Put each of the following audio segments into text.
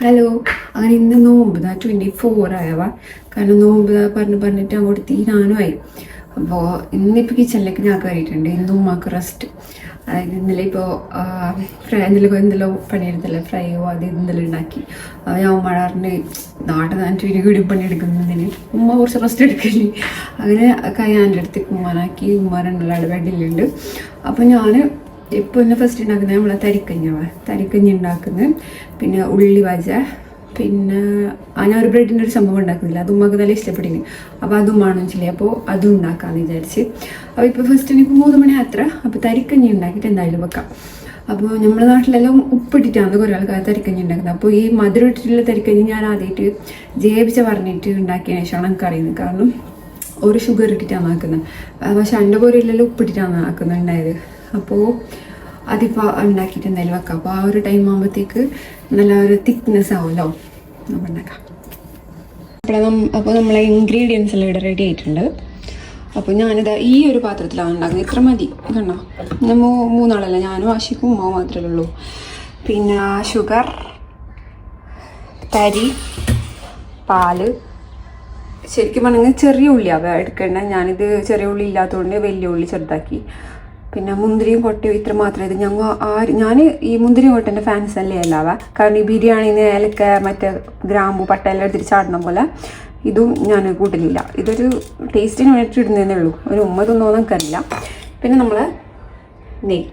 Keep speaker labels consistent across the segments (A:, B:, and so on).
A: Hello അങ്ങനെ ഇന്ന് നോമ്പ്. ദാ ട്വന്റി ഫോർ ആയവ. കാരണം നോമ്പ് ദാ പറഞ്ഞ് പറഞ്ഞിട്ട് അങ്ങോട്ട് തീരാനുമായി അപ്പോൾ ഇന്നിപ്പോൾ കിച്ചണിലേക്ക് ഞാൻ കയറിയിട്ടുണ്ട് ഇന്ന് ഉമ്മാക്ക് റെസ്റ്റ് അതായത് ഇന്നലെ ഇപ്പോൾ ഫ്രൈ എന്തെങ്കിലും എന്തെല്ലോ പണിയെടുത്തല്ലേ? ഫ്രൈയോ അത് ഇന്നലെ ഉണ്ടാക്കി. ഞാൻ ഉമ്മ നാട്ടിൽ നിന്ന് ഒരു വീട് പണിയെടുക്കുന്നതിന് ഉമ്മ കുറച്ച് റെസ്റ്റ് എടുക്കില്ലേ? അങ്ങനെ കയ്യാന്റെ അടുത്തേക്ക് ഉമ്മാനാക്കി ഉമ്മ രണ്ടാളുടെ ബെഡിലുണ്ട് അപ്പോൾ ഞാൻ ഇന്ന് ഫസ്റ്റ് ഉണ്ടാക്കുന്നത് നമ്മളെ തരിക്കഞ്ഞവ തരിക്കഞ്ഞി ഉണ്ടാക്കുന്നത് പിന്നെ ഉള്ളി വജ. പിന്നെ ഞാൻ ഒരു ബ്രെഡിന്റെ ഒരു സംഭവം ഉണ്ടാക്കുന്നില്ല. അത് ഉമ്മക്ക് നല്ല ഇഷ്ടപ്പെട്ടിന്. അപ്പോൾ അതും ആണെന്ന് വെച്ചില്ലേ. അപ്പോൾ അതും ഉണ്ടാക്കാമെന്ന് വിചാരിച്ച്. അപ്പോൾ ഇപ്പോൾ ഫസ്റ്റ് എനിക്ക് മൂന്ന് മണി അത്ര അപ്പോൾ തരിക്കഞ്ഞി ഉണ്ടാക്കിയിട്ട് എന്തായാലും വെക്കാം. അപ്പോൾ നമ്മുടെ നാട്ടിലെല്ലാം ഉപ്പിട്ടിട്ടാണ് കുറേ ആൾക്കാർ തരിക്കഞ്ഞി ഉണ്ടാക്കുന്നത് അപ്പോൾ ഈ മധുരം ഇട്ടിട്ടുള്ള തരിക്കഞ്ഞി ഞാൻ ആദ്യമായിട്ട് ജേബിച്ച പറഞ്ഞിട്ട് ഉണ്ടാക്കിയ ശേഷമാണ് എനിക്ക് അറിയുന്നത് കാരണം ഒരു ഷുഗർ ഇട്ടിട്ടാണ് ആക്കുന്നത്. പക്ഷെ എന്റെ പോലെയല്ലല്ലോ ഉപ്പിട്ടിട്ടാണ് ആക്കുന്നുണ്ടായത്. അപ്പോൾ അതിപ്പോൾ ഉണ്ടാക്കിയിട്ട് എന്തായാലും വെക്കാം. അപ്പോൾ ആ ഒരു ടൈം ആകുമ്പോഴത്തേക്ക് നല്ല ഒരു തിക്നെസ് ആവുമല്ലോ? നമ്മൾ ഉണ്ടാക്കാം അപ്പോൾ അപ്പോൾ നമ്മളെ ഇൻഗ്രീഡിയൻസ് എല്ലാം ഇവിടെ റെഡി ആയിട്ടുണ്ട്. അപ്പോൾ ഞാനിത് ഈ ഒരു പാത്രത്തിലാണ് ഉണ്ടാക്കുന്നത്. ഇത്ര മതി. കണ്ടോ? നമ്മൾ മൂന്നാളല്ല? ഞാനും ആശിക്കും ഉമ്മാവും മാത്രമേ ഉള്ളൂ. പിന്നെ ഷുഗർ തരി പാൽ. ശരിക്കും പറഞ്ഞാൽ ചെറിയ ഉള്ളിയാണ് എടുക്കേണ്ടത്. ഞാനിത് ചെറിയ ഉള്ളി ഇല്ലാത്തതുകൊണ്ട് വലിയ ഉള്ളി ചെറുതാക്കി. പിന്നെ മുന്തിരിയും കൊട്ടയും ഇത്ര മാത്രമേ ഇത് ഞങ്ങൾ ആര് ഞാൻ ഈ മുന്തിരി കൊട്ടന്റെ ഫാൻസ് അല്ലേ അല്ലാവ കാരണം ഈ ബിരിയാണിന്ന് ഏലക്ക മറ്റേ ഗ്രാമ്പു പട്ട എല്ലാം എടുത്തിട്ട് ചാടുന്ന പോലെ ഇതും ഞാൻ കൂട്ടലില്ല. ഇതൊരു ടേസ്റ്റിന് വേണ്ടിയിട്ട് ഇടുന്നതേ ഉള്ളൂ. ഒരു ഉമ്മ തിന്നോന്ന് പിന്നെ നമ്മൾ നെയ്യ്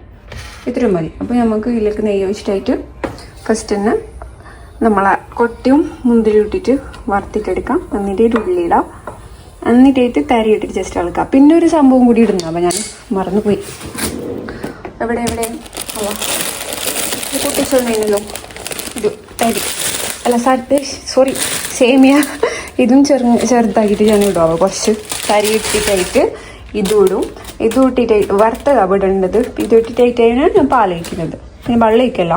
A: ഇത്രയും മതി. അപ്പോൾ നമുക്ക് ഇതിലേക്ക് നെയ്യ് ഒഴിച്ചിട്ടായിട്ട് ഫസ്റ്റ് തന്നെ നമ്മളെ കൊട്ടയും മുന്തിരി ഇട്ടിട്ട് വറുത്തിട്ടെടുക്കാം. എന്നിട്ട് ഒരു ഉള്ളിയിടാം എന്നിട്ടായിട്ട് തരി ഇട്ടിട്ട് ജസ്റ്റ് ഇളക്കാം. പിന്നെ ഒരു സംഭവം കൂടി ഇടുന്നു അപ്പോൾ ഞാൻ മറന്നുപോയി. എവിടെ എവിടെ? അല്ല. ഇത് പൊട്ടിച്ചോണ്ടല്ലോ ഇത് തരി. അല്ല സട്ട് സോറി സേമിയ. ഇതും ചെറു ചെറുതാക്കിയിട്ട് ഞാൻ ഇടുക കുറച്ച് തരി ഇട്ടിട്ടായിട്ട് ഇതും ഇടും. ഇതും ഇട്ടിട്ട് വറുത്തതാണ് ഇവിടെ ഉണ്ടത് ഇത് ഇട്ടിട്ടായിട്ടാണ് ഞാൻ പാലയിക്കുന്നത് പിന്നെ വെള്ളം ഒഴിക്കല്ല.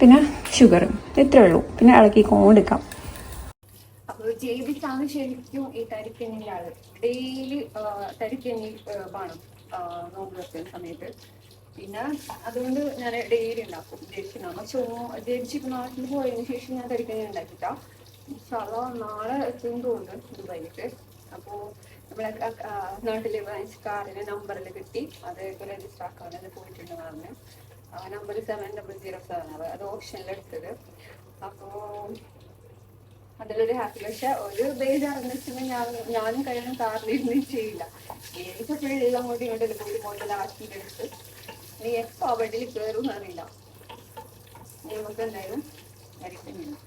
A: പിന്നെ ഷുഗറും ഇത്രേ ഉള്ളൂ. പിന്നെ ഇളക്കി കൊണ്ടെടുക്കാം അപ്പോൾ ശരിക്കും ഈ ആൾ ഡെയിലി തരിക്കെണ്ണി വേണം നോമ്പ് സമയത്ത്. പിന്നെ അതുകൊണ്ട് ഞാൻ ഡെയിലി ഉണ്ടാക്കും ജേഴ്സി നമ്മൾ ചോ ജേഴ്സി നാട്ടിൽ പോയതിനു ശേഷം ഞാൻ തരിക്കഞ്ഞി ഉണ്ടാക്കിട്ടാ ഇൻഷാല്ലാ നാളെ എത്തും തോന്നുന്നു ദുബായിലേക്ക്. അപ്പോൾ നമ്മളെ നാട്ടിലെ കാറിന് നമ്പറിൽ കിട്ടി. അതേപോലെ രജിസ്റ്റർ ആക്കാൻ പോയിട്ടുണ്ട് പോയിട്ടുണ്ട് ആ number seven double zero seven ആണ്. അത് ഓപ്ഷനിൽ എടുത്തത്. അപ്പോൾ അതിലൊരു ഹാപ്പി പക്ഷെ ഒരു ബേജാറെന്ന് വെച്ചാൽ ഞാൻ ഞാനും കഴിയണം കാറിലിരുന്ന് ചെയ്യില്ല. എനിക്ക് ഫുള്ള് കൂടി ഇങ്ങോട്ടും പോയി പോയിട്ട് ലാസ്റ്റിൽ എടുത്ത് നീ എപ്പോ ബെഡിൽ കയറും അറിയില്ല. നമുക്ക് എന്തായാലും വരയ്ക്കുന്നുണ്ട്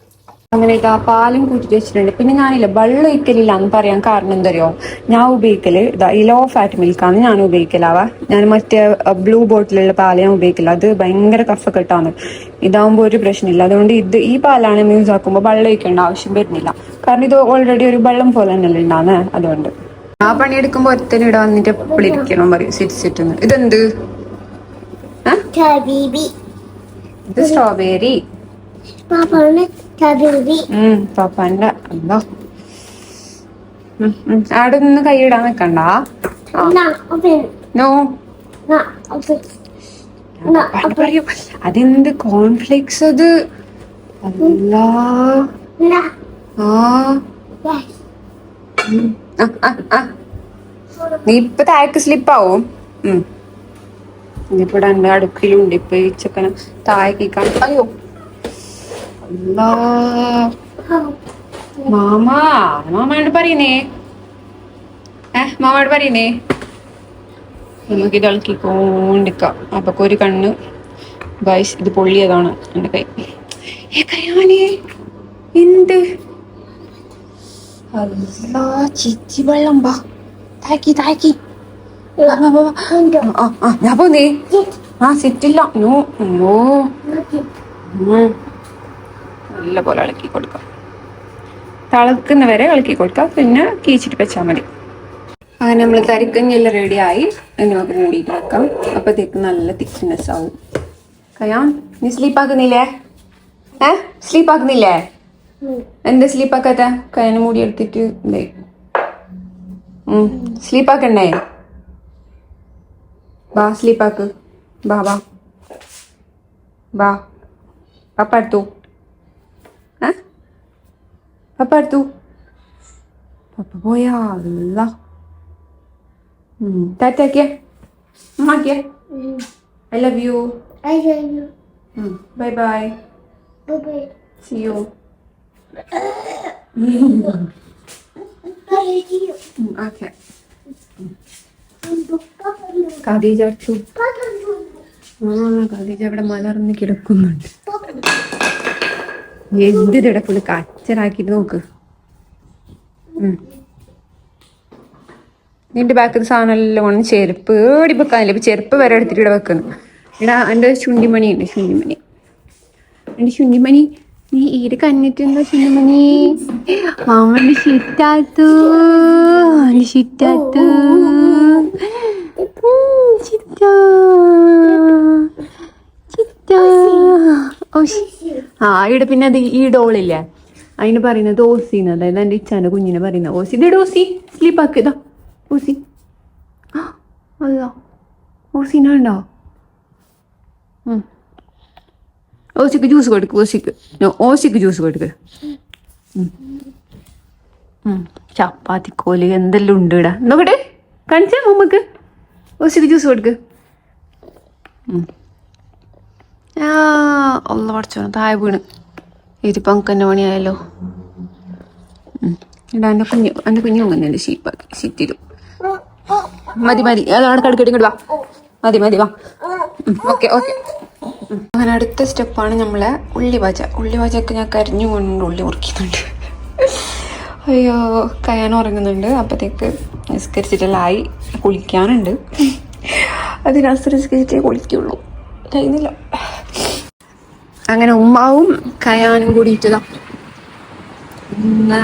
A: അങ്ങനെ ഇതാ പാലും കൂട്ടിട്ട് വെച്ചിട്ടുണ്ട്. പിന്നെ ഞാനില്ല വെള്ളം ഒഴിക്കലില്ല എന്ന് പറയാൻ കാരണം എന്തറിയോ? ഞാൻ ഉപയോഗിക്കൽ ഇതാ ഈ ലോ ഫാറ്റ് മിൽക്കാണ് ഞാൻ ഉപയോഗിക്കലാവ ഞാൻ മറ്റേ ബ്ലൂ ബോട്ടിലുള്ള പാൽ ഞാൻ ഉപയോഗിക്കില്ല അത് ഭയങ്കര കഫക്കെട്ടാണ് ഇതാവുമ്പോൾ ഒരു പ്രശ്നമില്ല. അതുകൊണ്ട് ഇത് ഈ പാലാണ് യൂസ് ആക്കുമ്പോൾ വെള്ളം ഒഴിക്കേണ്ട ആവശ്യം വരുന്നില്ല. കാരണം ഇത് ഓൾറെഡി ഒരു വെള്ളം പോലെ തന്നെയല്ലേ ഉണ്ടാകുന്നത് അതുകൊണ്ട്. ആ പണിയെടുക്കുമ്പോൾ ഒറ്റന് ഇവിടെ വന്നിട്ട് എപ്പോഴും ഇരിക്കണം പറയും സിറ്റ് ഇതെന്ത്?
B: Habibi.
A: ഇത് സ്ട്രോബെറി പാപ്പാന്റെ എന്തോ. അവിടെ നിന്ന് കൈയിടാൻ നിക്കണ്ട. നോ. പറയൂ അതെന്ത് കോൺഫ്ലിക്സ് അത്? അല്ലാ. ആ. നീ ഇപ്പൊ താഴേക്ക് സ്ലിപ്പാവും ഉം ഇനിയിപ്പോ രണ്ട് അടുക്കിലുണ്ട്. ഇപ്പൊ ഈ ചെക്കന് താഴേക്ക് അയ്യോ. മാമ മാമയോട് പറയുന്നേ ഏ മാമയോട് പറയുന്നേ നമുക്ക് ഇത് ഇളക്കിക്കൊണ്ടിരിക്കാം അപ്പൊ ഒരു കണ്ണ് ഗൈസ് ഇത് പൊള്ളിയതാണ്. എന്റെ കൈ. ഏ കയ്യാനേ എന്ത്? അല്ല ചിച്ചി വെള്ളം താക്കി താക്കി ഞാൻ പോന്നേ ആ സിറ്റില്ല
B: അയ്യോ
A: അയ്യോ. നല്ല പോലെ ഇളക്കി കൊടുക്കാം തിളക്കുന്ന വരെ ഇളക്കി കൊടുക്കാം പിന്നെ കീച്ചിട്ട് വെച്ചാൽ മതി അങ്ങനെ നമ്മൾ തരിക്കഞ്ഞെല്ലാം റെഡിയായി ഇനി നമുക്ക് മൂടിയിട്ട് വെക്കാം അപ്പോഴത്തേക്ക് നല്ല തിക്നെസ് ആവും കയ്യാ നീ സ്ലീപ്പ് ആക്കുന്നില്ലേ ഏ സ്ലീപ്പ് ആക്കുന്നില്ലേ എന്താ സ്ലീപ്പ് ആക്കാത്ത കയ്യാന് മൂടി എടുത്തിട്ട് എന്തേ സ്ലീപ്പ് ആക്കണ്ടേ ബാ സ്ലീപ്പാക്ക് ബാ ബാ ബാ പപ്പ അടുത്തു ഏ പപ്പ അടുത്തു പപ്പ പോയാ അല്ല ടാറ്റാക്കിയ ഉമ്മാക്കിയ I love you
B: I love you.
A: Bye bye
B: bye.
A: See you. Okay Khadija ആ ഖദീജ അവിടെ മലർന്ന് കിടക്കുന്നുണ്ട്.
B: എന്ത്
A: എന്തിടെ ഫുള്ള് കച്ചറാക്കിട്ട് നോക്ക്. നിന്റെ ബാക്കിൽ സാധനം എല്ലാം കൊണ്ട് ചെരുപ്പ് ഏടി വെക്കാനില്ല. ഇപ്പൊ ചെരുപ്പ് വരെ എടുത്തിട്ട് ഇവിടെ വെക്കുന്നു. എടാ എന്റെ ചുണ്ടിമണി ഉണ്ട് ചുണ്ടിമണി എന്റെ ചുണ്ടിമണി നീ ഈട് കഞ്ഞിട്ടുണ്ടോ ചുണ്ടിമണി മാമന്റെ ഷിറ്റാത്തു ഷിറ്റാത്തു ചിറ്റാ. ചിറ്റാ. ഓ ശി. ആ ഇവിടെ പിന്നെ അത് ഈ ഡോളില്ലേ? അതിന് പറയുന്നത് ഓസിന്ന്. അതായത് എന്റെ ഇച്ചാന്റെ കുഞ്ഞിനെ പറയുന്നത് ഓസി. ഇതേടെ ഓസി സ്ലീപ്പ് ആക്കിയതാ ഓസി. അതാ. ഓസിനുണ്ടോ. ഓസിക്ക് ജ്യൂസ് കൊടുക്ക് ഓസിക്ക്. ഓസിക്ക് ജ്യൂസ് കൊടുക്ക്. ഉം. ഉം. ചപ്പാത്തി കോൽ എന്തെല്ലാം ഉണ്ട് ഇവിടെ? നോക്കട്ടെ. കാണിച്ചാ നമുക്ക് ഓസിക്ക് ജ്യൂസ് കൊടുക്ക്. ആ പഠിച്ചു താഴെ വീണ്. ഇതിപ്പോൾ നമുക്ക് തന്നെ പണിയായല്ലോ. എടാ എന്റെ കുഞ്ഞു എന്റെ കുഞ്ഞു അങ്ങനെ ഷീപ്പാക്കി ഷീറ്റിലും മതി മതി. അതവിടെ കടുക്കടി വാ. മതി മതി വാ. Okay okay. അങ്ങനെ അടുത്ത സ്റ്റെപ്പാണ് നമ്മളെ ഉള്ളി വാച ഉള്ളി വാചയൊക്കെ ഞാൻ കരിഞ്ഞു കൊണ്ട് ഉള്ളി മുറിക്കുന്നുണ്ട്. അയ്യോ കയാൻ ഉറങ്ങുന്നുണ്ട്. അപ്പോഴത്തേക്ക് നിസ്കരിച്ചിട്ടെല്ലാം ആയി കുളിക്കാനുണ്ട്. അതിനകത്ത് നിസ്കരിച്ചേ കുളിക്കുള്ളൂ. കഴിയുന്നില്ല അങ്ങനെ ഉമ്മാവും കയാനും കൂടിയിട്ടതാ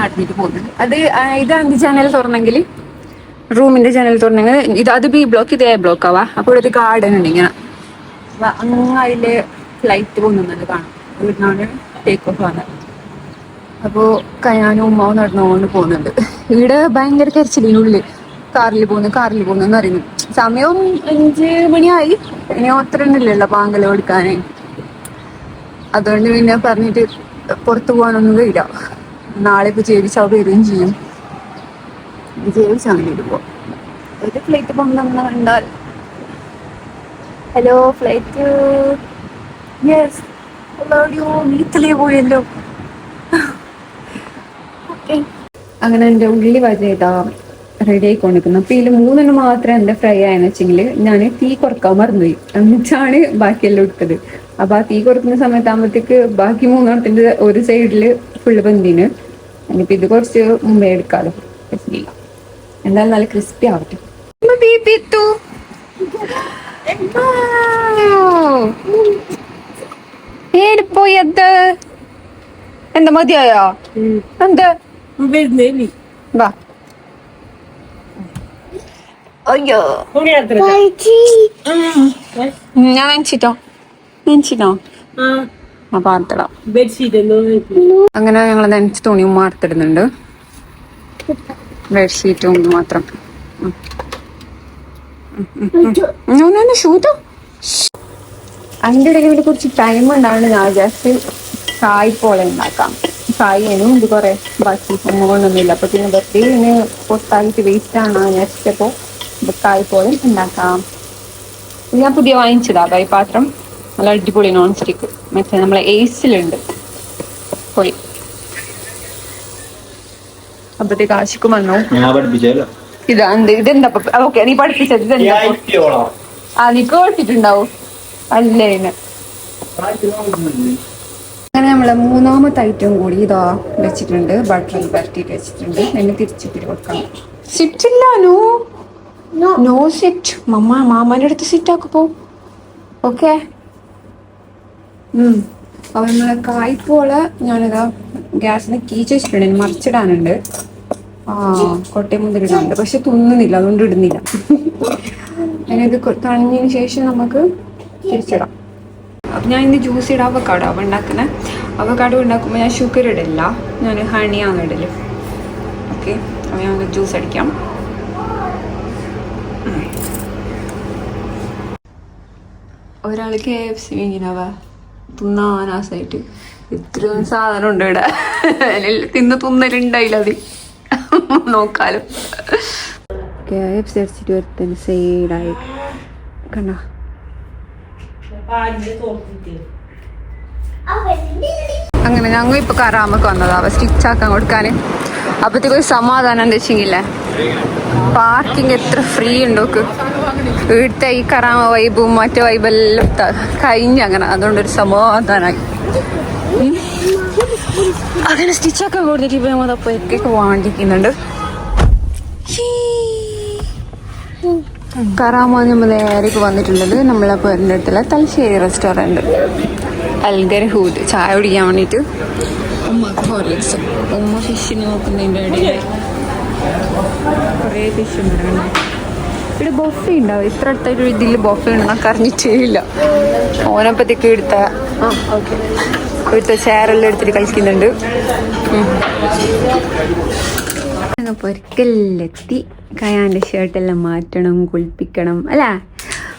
A: അഡ്മിറ്റ് പോകുന്നുണ്ട്. അത് ആ, ഇത് അഞ്ച് ചാനൽ തുറന്നെങ്കിൽ റൂമിന്റെ ചാനൽ തുറന്നെങ്കിൽ ഇത് അത് ബി ബ്ലോക്ക് ഇത് എ ബ്ലോക്ക് ആവാ. അപ്പോൾ ഇവിടെ ഗാർഡൻ ഉണ്ട് ഇങ്ങനെ. അങ്ങനെ ഫ്ലൈറ്റ് പോകുന്നുണ്ട് കാണാം. ടേക്ക് ഓഫ് വന്നത് അപ്പോൾ കയാനും ഉമ്മാവും നടന്നുകൊണ്ട് പോകുന്നുണ്ട്. ഇവിടെ ഭയങ്കര കരച്ചിലിനുള്ളിൽ കാറിൽ പോകുന്നു കാറിൽ പോകുന്നു എന്ന് സമയവും അഞ്ച് മണിയായി. ഇനി അത്ര പാങ്കല കൊടുക്കാനേ അതുകൊണ്ട് പിന്നെ പറഞ്ഞിട്ട് പുറത്തു പോകാനൊന്നും കഴിയില്ല. നാളെ ഇപ്പൊ ജേവിച്ചാ വരികയും ചെയ്യും. ജീവിച്ചാണ് അങ്ങനെ പോകും ഒരു ഫ്ലൈറ്റ് കണ്ടാൽ. ഹലോ ഫ്ലൈറ്റ് യെസ് പോയല്ലോ. അങ്ങനെ എന്റെ ഉള്ളി വജയതാ റെഡി ആയിക്കൊണ്ടിരിക്കുന്നു. അപ്പൊ ഇതിൽ മൂന്നെണ്ണം മാത്രമേ എന്റെ ഫ്രൈ ആയെന്ന് വെച്ചെങ്കിൽ ഞാൻ തീ കുറയ്ക്കാൻ മറന്നുപോയി. എന്നിട്ടാണ് ബാക്കിയെല്ലാം എടുത്തത്. അപ്പൊ ആ തീ കുറക്കുന്ന സമയത്താകുമ്പോഴത്തേക്ക് ബാക്കി മൂന്നെണ്ണത്തിന്റെ ഒരു സൈഡിൽ ഫുള്ള് ബന്തിന് ഇനിയിപ്പോ ഇത് കുറച്ച് മുമ്പേ എടുക്കാലോ. പറ്റില്ല എന്തായാലും നല്ല ക്രിസ്പി ആവട്ടെ. ഉമ്മ ബീപ്പ് ഇട്ടു. ഏട് പോയി അത്? എന്താ മതിയായോ? എന്താ?
C: വരുന്നേനി
A: വാ അയ്യോ
B: Bye, G.
A: ഞാൻ വെച്ചിട്ടോ വെച്ചിട്ടോ ആ പാർത്തിടാം
C: ബെഡ്ഷീറ്റ് എന്തോ
A: അങ്ങനെ ഞങ്ങൾ നനച്ച് തുണിയും വാർത്തിടുന്നുണ്ട് ബെഡ്ഷീറ്റും മാത്രം. ഷൂട്ടോ അതിന്റെ ഇടയിൽ ഇവിടെ കുറച്ച് ടൈം ഉണ്ടാവുന്നത് ഞാൻ ജസ്റ്റ് കായ് പോലെ ഉണ്ടാക്കാം. കായും ഇത് കുറെ ബാക്കി സംഭവങ്ങളൊന്നുമില്ല അപ്പൊ പിന്നെ വെറുതെ ഇതിന് പൊട്ടായിട്ട് വേസ്റ്റ് ആണ് വിചാരിച്ചപ്പോ ഇത് കായ് പോലെ ഉണ്ടാക്കാം. ഞാൻ പുതിയ വാങ്ങിച്ചതാ. ബൈ പാത്രം നല്ല അടിപൊളി നോൺ സ്റ്റിക്ക് മറ്റേ നമ്മളെ ഏസിലുണ്ട് പൊളി അപ്പത്തേക്ക് ആശിക്കും വന്നു? ഇതാ ഇതെന്താ? ഓക്കെ നീ പഠിപ്പിച്ചത് ഇതെന്താ? ആ നീ കേട്ടിട്ടുണ്ടാവും അല്ലേ. അങ്ങനെ നമ്മളെ മൂന്നാമത്തെ ഐറ്റം കൂടി ഇതാ വെച്ചിട്ടുണ്ട്. ബട്ടർ പരട്ടിയിട്ട് വെച്ചിട്ടുണ്ട്. എന്നെ തിരിച്ചിട്ട് കൊടുക്കണം സിറ്റ് ഇല്ല
B: നോ.
A: നോ. സിറ്റ് മമ്മ മാമാന്റെ അടുത്ത് സിറ്റ് ആക്കി പോ ഓക്കെ അപ്പൊ നമ്മളെ കായ്പോൾ ഞാനിതാ ഗ്യാസിന് കീച്ച് വെച്ചിട്ടുണ്ട് മറിച്ചിടാനുണ്ട്. ആ കൊട്ടയും മുന്തിരിടുന്നുണ്ട് പക്ഷെ തിന്നുന്നില്ല. അതുകൊണ്ട് ഇടുന്നില്ല. അതിനത് തണിഞ്ഞതിന് ശേഷം നമുക്ക് തിരിച്ചിടാം. ഞാൻ ഇന്ന് ജ്യൂസ് ഇടാം അവക്കാടോ അവ ഉണ്ടാക്കുന്നത് അവക്കാടോ ഉണ്ടാക്കുമ്പോൾ ഞാൻ ഷുഗർ ഇടില്ല ഞാൻ ഹണിയാണ് ഇടൽ ഓക്കെ അപ്പോൾ ഞാൻ ജ്യൂസ് അടിക്കാം. ഒരാൾ കെ എഫ് സി വാങ്ങിനവ തിന്നാനാസായിട്ട് ഇത്രയും സാധനം ഉണ്ട് ഇവിടെ. തിന്ന് തിന്നലുണ്ടായില്ല അത്. നോക്കാലോ. കെ എഫ് സി അടിച്ചിട്ട് ഒരുത്തന് സൈഡായി കണ്ടോ? അങ്ങനെ ഞങ്ങൾ ഇപ്പൊ കറാമക്ക് വന്നതാ. അവ സ്റ്റിച്ച് ആക്കാൻ കൊടുക്കാന്. അപ്പത്തേക്ക് ഒരു സമാധാനം എന്താ വെച്ചെങ്കിലേ പാർക്കിംഗ് എത്ര ഫ്രീ ഉണ്ടോക്ക് വീട്ടിലെ ഈ കറാമ വൈബും മറ്റേ വൈബെല്ലാം കഴിഞ്ഞ അങ്ങനെ. അതുകൊണ്ടൊരു സമാധാനമായി ഉം. അങ്ങനെ സ്റ്റിച്ചൊക്കെ കൊടുത്തിട്ട് ഇപ്പൊ നമ്മൾ അപ്പോഴേക്കൊക്കെ വാണ്ടിക്കുന്നുണ്ട് കറാമ നമ്മൾ നേരേക്ക് വന്നിട്ടുള്ളത്? നമ്മളെ പേരിന്റെ അടുത്തുള്ള തലശ്ശേരി റെസ്റ്റോറന്റ് അൽഗർ ഹൂദ്. ചായ കുടിക്കാൻ വേണ്ടിയിട്ട് ഉമ്മക്ക് ഹോർലിക്സ് ഉമ്മ ഫിഷിന് നോക്കുന്നതിന്റെ ഇടയിൽ കുറേ ഫിഷ് ഉണ്ട് ഇവിടെ ബൊഫ ഉണ്ടാവും. ഇത്ര അടുത്തായിട്ട് ഇതിൽ ബൊഫ ഉണ്ടെന്നൊക്കെ അറിഞ്ഞിട്ടേ ഇല്ല. ഓനപ്പത്തേക്ക് എടുത്ത ആ ഓക്കെ. ഇവിടുത്തെ ചെയറെല്ലാം എടുത്തിട്ട് കളിക്കുന്നുണ്ട്. അപ്പോൾ ഒരിക്കലെത്തി കയാന്റെ ഷർട്ടെല്ലാം മാറ്റണം കുളിപ്പിക്കണം. അല്ല?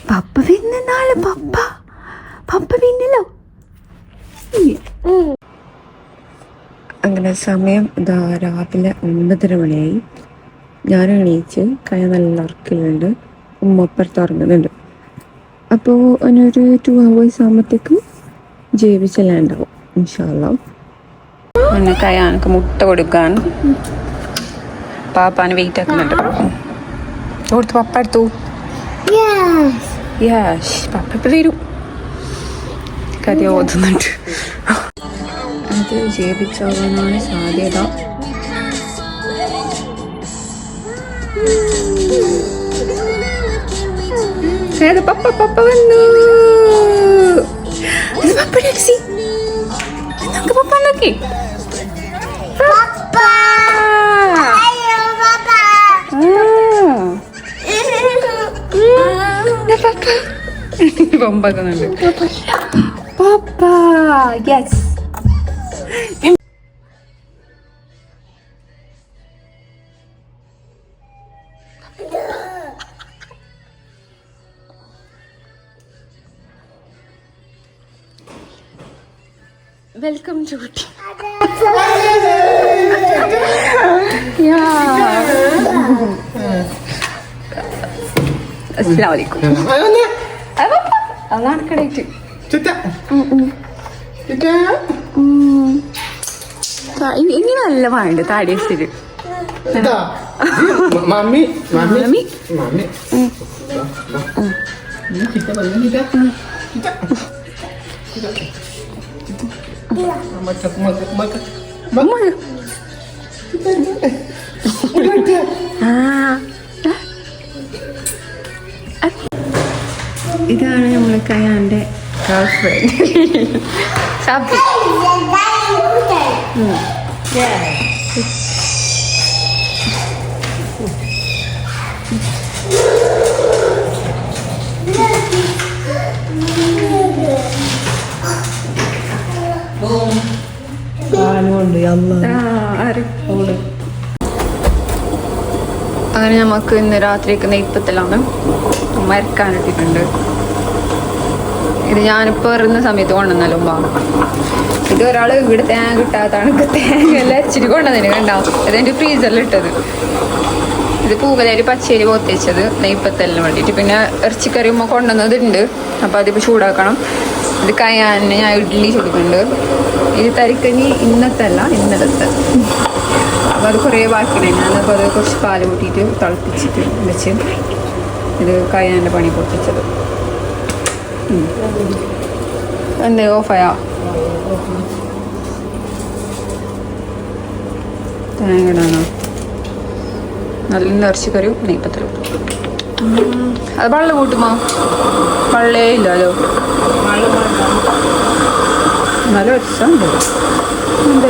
A: പപ്പ പിന്നെ നാളെ പപ്പ. പപ്പ പിന്നല്ലോ അങ്ങനെ സമയം ഇതാ രാവിലെ ഒമ്പതര മണിയായി. ഞാൻ എണീച്ച് കയ നല്ല ഉറക്കലുണ്ട് ഉമ്മപ്പുറത്ത് ഉറങ്ങുന്നുണ്ട്. അപ്പോൾ അതിനൊരു ടു ഹവേഴ്സ് ആകുമ്പോഴത്തേക്കും ജീവിച്ചെല്ലാം ഉണ്ടാവും ഇൻഷാല്ല കയാനക്ക് മുട്ട കൊടുക്കാൻ. പാപ്പാന് വെയിറ്റ് ആക്കുന്നുണ്ട്. കൊടുത്തു പപ്പ എടുത്തു. യാഷ് പപ്പ ഇപ്പൊ വരും. കഥ ഓതുന്നുണ്ട്. അത് ജയിപ്പിച്ചാവാനാണ് സാധ്യത. ഏത് പപ്പ? പപ്പ വന്നു. പപ്പ ടാക്സി നമുക്ക് പപ്പ നോക്കി. ബൊമ്പാക്കുന്നുണ്ട് പപ്പ യെസ് വെൽക്കം ടു അസ്സലാമു അലൈക്കും അതാണ് കടയിട്ട് ഇനി നല്ല വേണ്ട താടി വെച്ചിട്ട്
D: Mami, mami,
A: Mami.
D: mami.
A: Girl friend Sabi
C: Yeah.
A: അങ്ങനെ നമുക്ക് ഇന്ന് രാത്രിക്ക് നെയ്പ്പത്തിലാണ് മരക്കാനിട്ടിട്ടുണ്ട് ഇത് ഞാനിപ്പോൾ വരുന്ന സമയത്ത് കൊണ്ടുവന്നാലും ഉമ്മ ഇത് ഒരാൾ ഇവിടെ തേങ്ങ കിട്ടാത്താണ് തേങ്ങ എല്ലാം അച്ചിരി കൊണ്ടുവന്നതിന് കണ്ടോ? അതെന്റെ ഫ്രീസറിൽ ഇട്ടത്. ഇത് പൂവലേരി പച്ചേരി പോത്തേച്ചത്. നെയ്പ്പത്തലിന് വേണ്ടിയിട്ട് പിന്നെ ഇറച്ചിക്കറി ഉമ്മ കൊണ്ടുവന്നതുണ്ട്. അപ്പോൾ അതിപ്പോൾ ചൂടാക്കണം. ഇത് കയ്യാന് ഞാൻ ഇഡ്ഡലി ചുടുക്കുന്നുണ്ട് ഇത് തരിക്കഞ്ഞി ഇന്നത്തല്ല ഇന്നലത്തെ. അപ്പോൾ അത് കുറേ ബാക്കിയുണ്ട്. ഞാനപ്പോൾ അത് കുറച്ച് പാൽ കൂട്ടിയിട്ട് തിളപ്പിച്ചിട്ട് വെച്ച് ഇത് കയ്യാന്റെ പണി പൊട്ടിച്ചത്. എന്തേ ഓഫായാ തേങ്ങ ഇടാനോ? നല്ല ഇറച്ചിക്കറിയും നെയ്പ്പത്തലും അത് വെള്ളം കൂട്ടുമോ? വെള്ളേ ഇല്ലല്ലോ. നല്ല രസമുണ്ട്. ഉണ്ട്.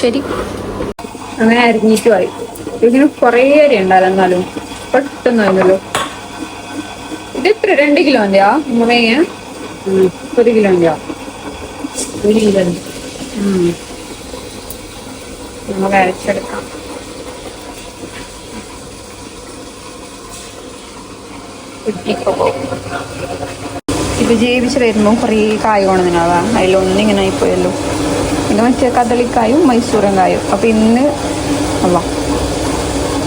A: ശരി. അങ്ങനെ അരിഞ്ഞിട്ടുമായി ഇതിന് കുറേ അരി ഉണ്ടായിരുന്നു എന്നാലും പെട്ടെന്ന് ആയിരുന്നല്ലോ ഇത് എത്ര? രണ്ട് കിലോന്റെയാ? മുറങ്ങ ഒരു കിലോന്റെയാ?
C: ഒരു കിലോ
A: നമുക്ക് അരച്ചെടുക്കാം. ഇപ്പൊ ജീവിച്ച് വരുമ്പോൾ കുറേ കായ കൊണ്ടുവന്നതാ അതിലൊന്നിങ്ങനെ ആയിപ്പോയല്ലോ. ഇത് മറ്റേ കദളിക്കായും മൈസൂരൻ കായും. അപ്പൊ ഇന്ന് അല്ല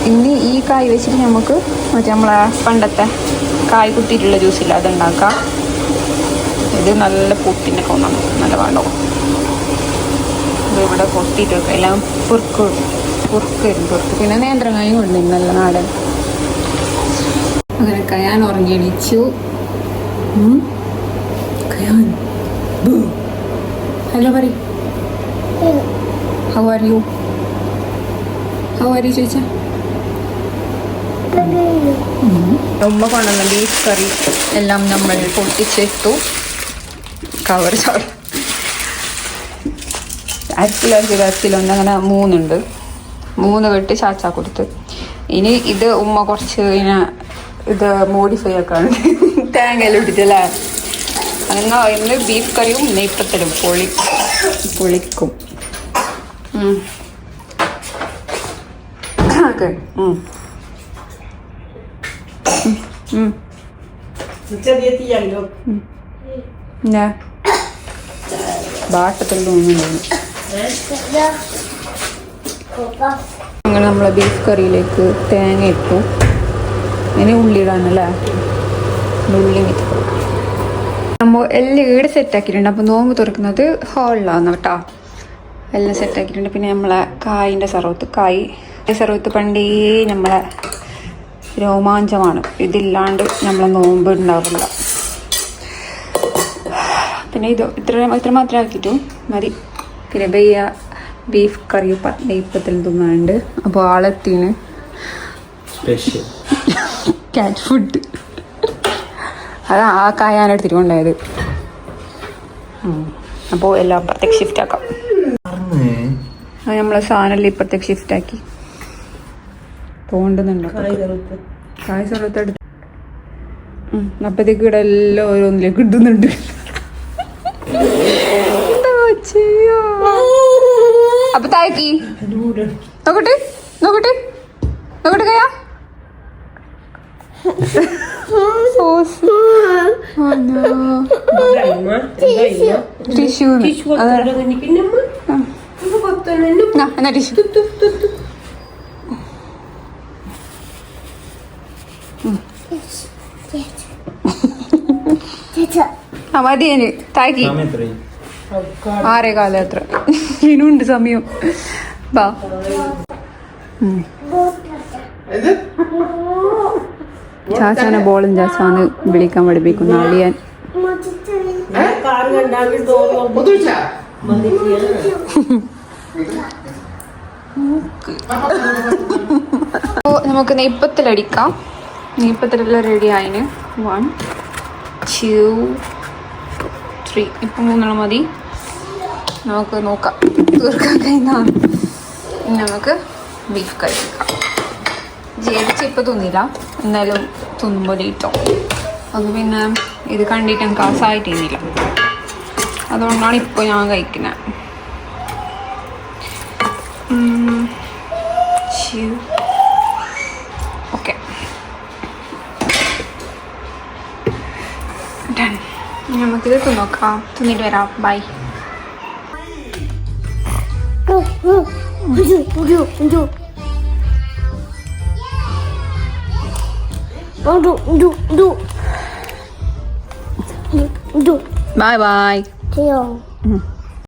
A: ഇന്ന് ഈ കായ് വെച്ചിട്ട് നമുക്ക് മറ്റേ നമ്മളെ പണ്ടത്തെ കായ് കുത്തിയിട്ടുള്ള ജ്യൂസില്ല അതുണ്ടാക്കാം. ഇത് നല്ല പൊട്ടിനൊക്കെ ഒന്നാണ് നല്ല വേണ്ടോ? ഇത് ഇവിടെ പൊട്ടിയിട്ട് എല്ലാം പുറുക്ക് പൊറുക്ക് വരും പൊറുക്ക്. പിന്നെ നേന്ത്രങ്ങായും കൊണ്ടുവരും നല്ല നാടൻ. അങ്ങനെ കയാൻ ഉറങ്ങി എണീച്ചു. കയാൻ ഹലോ പറ how are you how are you ചോദിച്ചാ? ഉമ്മ കൊണ്ടുവന്ന ബീഫ് കറി എല്ലാം നമ്മൾ പൊട്ടിച്ചെടുത്തു കവർ ചോറ് അരക്കിലോ അഞ്ച് അരക്കിലോ ഉണ്ട് അങ്ങനെ മൂന്നുണ്ട്. മൂന്ന് കെട്ടി ചാച്ച കൊടുത്ത്. ഇനി ഇത് ഉമ്മ കുറച്ച് ഇങ്ങനെ ഇത് മോഡിഫൈ ആക്കാണ്. തേങ്ങയെല്ലാം ഇട്ടിട്ടല്ലേ അങ്ങനെ ഇന്ന് ബീഫ് കറിയും നെയ്പ്പത്തലും പൊളി പൊളിക്കും. ഓക്കെ. അങ്ങനെ നമ്മളെ ബീഫ് കറിയിലേക്ക് തേങ്ങ ഇട്ടു. ഇനി ഉള്ളി ഇടാനല്ലേ? ഉള്ളി നമ്മൾ എല്ലാം ഈട് സെറ്റാക്കിയിട്ടുണ്ട് അപ്പോൾ നോമ്പ് തുറക്കുന്നത് ഹോളിലാണ് കേട്ടോ. എല്ലാം സെറ്റാക്കിയിട്ടുണ്ട് പിന്നെ നമ്മളെ കായിന്റെ സർവത്ത് കായ്. സർവത്ത് പണ്ടേ നമ്മളെ രോമാഞ്ചമാണ്. ഇതില്ലാണ്ട് നമ്മൾ നോമ്പ് ഉണ്ടാവില്ല. പിന്നെ ഇത് ഇത്ര ഇത്ര മാത്രമേ ആക്കിയിട്ടു. മതി. പിന്നെ ബയ്യ ബീഫ് കറി നെയ്പ്പത്തിൽ തിന്നാണ്ട് അപ്പോൾ ആളെത്തിന്. ക്യാറ്റ് ഫുഡ് അത് ആ കായാണ് എടുത്തിട്ട് കൊണ്ടായത് അപ്പോൾ എല്ലാം അപ്പുറത്തേക്ക് ഷിഫ്റ്റ് ആക്കാം. നമ്മളെ സാധനം ഇപ്പുറത്തേക്ക് ഷിഫ്റ്റ് ആക്കി. തോണ്ടുന്നുണ്ടോ. കായ് സ്ഥലത്ത് എടുത്ത് അപ്പത്തേക്ക് ഇവിടെ എല്ലാം ഓരോന്നിലേക്ക് ഇടുന്നുണ്ട്? അപ്പൊ താഴേക്ക്. നോക്കട്ടെ നോക്കട്ടെ. നോക്കട്ടെ കയ്യാ. ടിഷ്യൂ ടിഷ്യൂ ആ മതി ഇനി. താക്കി ആറേ കാലം അത്ര ഇനിയുണ്ട് സമയം. ബാ. ചാച്ചാനെ ബോളും ചാച്ചാന്ന് വിളിക്കാൻ പഠിപ്പിക്കുന്ന. അളിയാൻ. നമുക്ക് നെയ്പ്പത്തിലടിക്കാം നെയ്പ്പത്തിലെല്ലാം റെഡി ആയിന്. വൺ ടു ത്രീ ഇപ്പം മൂന്നെണ്ണം മതി. നമുക്ക് നോക്കാം. തീർക്കാൻ കഴിയുന്നതാണ് ഇനി നമുക്ക് ബീഫ് കറി വെക്കാം. ജയിച്ച് ഇപ്പം തിന്നില്ല. എന്നാലും തിന്നുമ്പോൾ ഇട്ടോ അത് പിന്നെ ഇത് കണ്ടിട്ട് എനിക്ക് ആസായിട്ടിരുന്നില്ല അതുകൊണ്ടാണ് ഇപ്പോൾ ഞാൻ കഴിക്കുന്നത് ഇതൊക്കെ നോക്കാം തുണിയിൽ വരാം ബൈ
B: Bye bye.
A: 안녕.